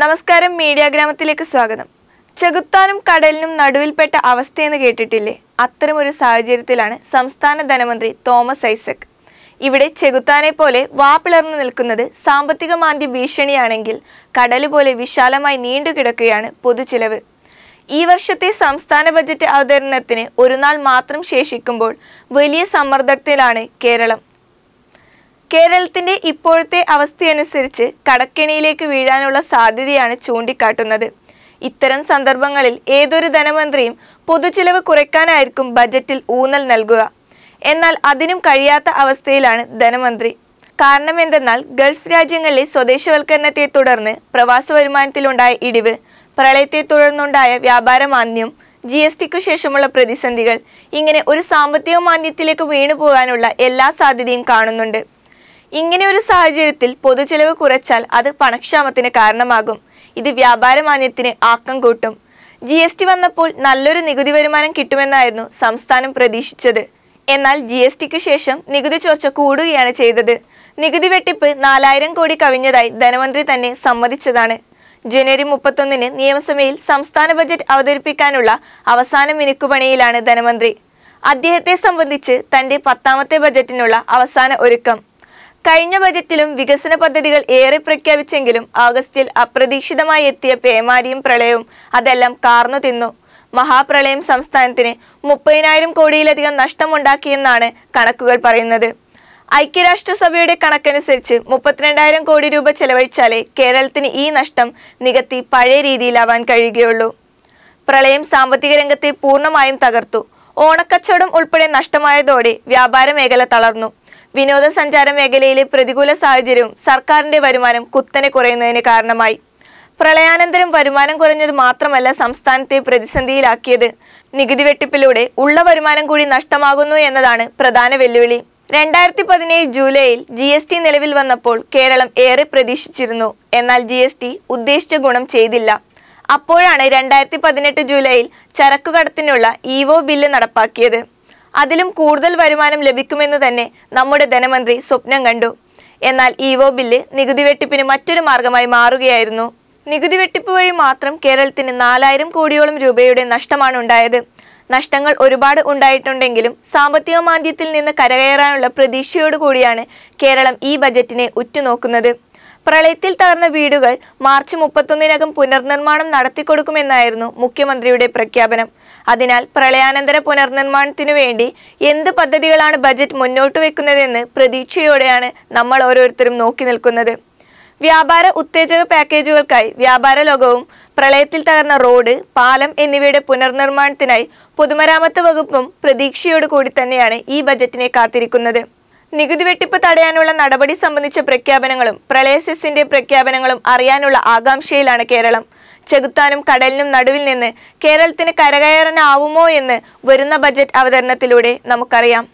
നമസ്കാരം മീഡിയ ഗ്രാമത്തിലേക്ക് സ്വാഗതം. ചെകുത്താനും കടലിനും നടുവിൽപ്പെട്ട അവസ്ഥയെന്ന് കേട്ടിട്ടില്ലേ? അത്തരമൊരു സാഹചര്യത്തിലാണ് സംസ്ഥാന ധനമന്ത്രി തോമസ് ഐസക്. ഇവിടെ ചെകുത്താനെ പോലെ വാപ്പിളർന്നു നിൽക്കുന്നത് സാമ്പത്തിക മാന്ദ്യ ഭീഷണിയാണെങ്കിൽ കടൽ പോലെ വിശാലമായി നീണ്ടുകിടക്കുകയാണ് പൊതുചിലവ്. ഈ വർഷത്തെ സംസ്ഥാന ബജറ്റ് അവതരണത്തിന് ഒരു നാൾ മാത്രം ശേഷിക്കുമ്പോൾ വലിയ സമ്മർദ്ദത്തിലാണ് കേരളം. കേരളത്തിന്റെ ഇപ്പോഴത്തെ അവസ്ഥയനുസരിച്ച് കടക്കെണിയിലേക്ക് വീഴാനുള്ള സാധ്യതയാണ് ചൂണ്ടിക്കാട്ടുന്നത്. ഇത്തരം സന്ദർഭങ്ങളിൽ ഏതൊരു ധനമന്ത്രിയും പൊതുചിലവ് കുറയ്ക്കാനായിരിക്കും ബജറ്റിൽ ഊന്നൽ നൽകുക. എന്നാൽ അതിനും കഴിയാത്ത അവസ്ഥയിലാണ് ധനമന്ത്രി. കാരണം എന്തെന്നാൽ ഗൾഫ് രാജ്യങ്ങളിലെ സ്വദേശവൽക്കരണത്തെ തുടർന്ന് പ്രവാസ വരുമാനത്തിലുണ്ടായ ഇടിവ് പ്രളയത്തെ തുടർന്നുണ്ടായ വ്യാപാര മാന്ദ്യം ജി എസ് ടിക്കു ശേഷമുള്ള പ്രതിസന്ധികൾ ഇങ്ങനെ ഒരു സാമ്പത്തിക മാന്ദ്യത്തിലേക്ക് വീണുപോകാനുള്ള എല്ലാ സാധ്യതയും കാണുന്നുണ്ട്. ഇങ്ങനെ ഒരു സാഹചര്യത്തിൽ പൊതുചെലവ് കുറച്ചാൽ അത് പണക്ഷാമത്തിന് കാരണമാകും. ഇത് വ്യാപാര മാന്യത്തിന് ആക്കം കൂട്ടും. ജി എസ് ടി വന്നപ്പോൾ നല്ലൊരു നികുതി വരുമാനം കിട്ടുമെന്നായിരുന്നു സംസ്ഥാനം പ്രതീക്ഷിച്ചത്. എന്നാൽ ജി എസ് ടിക്ക് ശേഷം നികുതി ചോർച്ച കൂടുകയാണ് ചെയ്തത്. നികുതി വെട്ടിപ്പ് നാലായിരം കോടി കവിഞ്ഞതായി ധനമന്ത്രി തന്നെ സമ്മതിച്ചതാണ്. ജനുവരി മുപ്പത്തൊന്നിന് നിയമസഭയിൽ സംസ്ഥാന ബജറ്റ് അവതരിപ്പിക്കാനുള്ള അവസാന മിനുക്കുപണിയിലാണ് ധനമന്ത്രി. അദ്ദേഹത്തെ സംബന്ധിച്ച് തന്റെ പത്താമത്തെ ബജറ്റിനുള്ള അവസാന ഒരുക്കം. കഴിഞ്ഞ ബജറ്റിലും വികസന പദ്ധതികൾ ഏറെ പ്രഖ്യാപിച്ചെങ്കിലും ആഗസ്റ്റിൽ അപ്രതീക്ഷിതമായി എത്തിയ പേമാരിയും പ്രളയവും അതെല്ലാം കാർന്നു തിന്നു. മഹാപ്രളയം സംസ്ഥാനത്തിന് മുപ്പതിനായിരം കോടിയിലധികം നഷ്ടമുണ്ടാക്കിയെന്നാണ് കണക്കുകൾ പറയുന്നത്. ഐക്യരാഷ്ട്രസഭയുടെ കണക്കനുസരിച്ച് മുപ്പത്തിരണ്ടായിരം കോടി രൂപ ചെലവഴിച്ചാലേ കേരളത്തിന് ഈ നഷ്ടം നികത്തി പഴയ രീതിയിലാവാൻ കഴിയുകയുള്ളൂ. പ്രളയം സാമ്പത്തിക രംഗത്തെ പൂർണമായും തകർത്തു. ഓണക്കച്ചവടം ഉൾപ്പെടെ നഷ്ടമായതോടെ വ്യാപാര മേഖല തളർന്നു. വിനോദസഞ്ചാര മേഖലയിലെ പ്രതികൂല സാഹചര്യവും സർക്കാരിന്റെ വരുമാനം കുത്തനെ കുറയുന്നതിന് കാരണമായി. പ്രളയാനന്തരം വരുമാനം കുറഞ്ഞത് മാത്രമല്ല സംസ്ഥാനത്തെ പ്രതിസന്ധിയിലാക്കിയത്. നികുതി വെട്ടിപ്പിലൂടെ ഉള്ള വരുമാനം കൂടി നഷ്ടമാകുന്നു എന്നതാണ് പ്രധാന വെല്ലുവിളി. രണ്ടായിരത്തി പതിനേഴ് ജൂലൈയിൽ ജി എസ് ടി നിലവിൽ വന്നപ്പോൾ കേരളം ഏറെ പ്രതീക്ഷിച്ചിരുന്നു. എന്നാൽ ജി എസ് ടി ഉദ്ദേശിച്ച ഗുണം ചെയ്തില്ല. അപ്പോഴാണ് രണ്ടായിരത്തി പതിനെട്ട് ജൂലൈയിൽ ചരക്കുകടത്തിനുള്ള ഇവോ ബില്ല് നടപ്പാക്കിയത്. അതിലും കൂടുതൽ വരുമാനം ലഭിക്കുമെന്ന് തന്നെ നമ്മുടെ ധനമന്ത്രി സ്വപ്നം കണ്ടു. എന്നാൽ ഇവോ ബില്ല് നികുതി വെട്ടിപ്പിന് മറ്റൊരു മാർഗമായി മാറുകയായിരുന്നു. നികുതി വെട്ടിപ്പ് വഴി മാത്രം കേരളത്തിന് നാലായിരം കോടിയോളം രൂപയുടെ നഷ്ടമാണ് ഉണ്ടായത്. നഷ്ടങ്ങൾ ഒരുപാട് ഉണ്ടായിട്ടുണ്ടെങ്കിലും സാമ്പത്തിക മാന്ദ്യത്തിൽ നിന്ന് കരകയറാനുള്ള പ്രതീക്ഷയോടുകൂടിയാണ് കേരളം ഈ ബജറ്റിനെ ഉറ്റുനോക്കുന്നത്. പ്രളയത്തിൽ തകർന്ന വീടുകൾ മാർച്ച് മുപ്പത്തൊന്നിനകം പുനർനിർമ്മാണം നടത്തിക്കൊടുക്കുമെന്നായിരുന്നു മുഖ്യമന്ത്രിയുടെ പ്രഖ്യാപനം. അതിനാൽ പ്രളയാനന്തര പുനർനിർമ്മാണത്തിനു വേണ്ടി എന്ത് പദ്ധതികളാണ് ബജറ്റ് മുന്നോട്ട് വെക്കുന്നതെന്ന് പ്രതീക്ഷയോടെയാണ് നമ്മൾ ഓരോരുത്തരും നോക്കി നിൽക്കുന്നത്. വ്യാപാര ഉത്തേജക പാക്കേജുകൾക്കായി വ്യാപാര ലോകവും പ്രളയത്തിൽ തകർന്ന റോഡ് പാലം എന്നിവയുടെ പുനർനിർമ്മാണത്തിനായി പൊതുമരാമത്ത് വകുപ്പും പ്രതീക്ഷയോടുകൂടി തന്നെയാണ് ഈ ബജറ്റിനെ കാത്തിരിക്കുന്നത്. നികുതി വെട്ടിപ്പ് തടയാനുള്ള നടപടി സംബന്ധിച്ച പ്രഖ്യാപനങ്ങളും പ്രളയസെസിന്റെ പ്രഖ്യാപനങ്ങളും അറിയാനുള്ള ആകാംക്ഷയിലാണ് കേരളം. ചെകുത്താനും കടലിനും നടുവിൽ നിന്ന് കേരളത്തിന് കരകയറാനാവുമോ എന്ന് വരുന്ന ബജറ്റ് അവതരണത്തിലൂടെ നമുക്കറിയാം.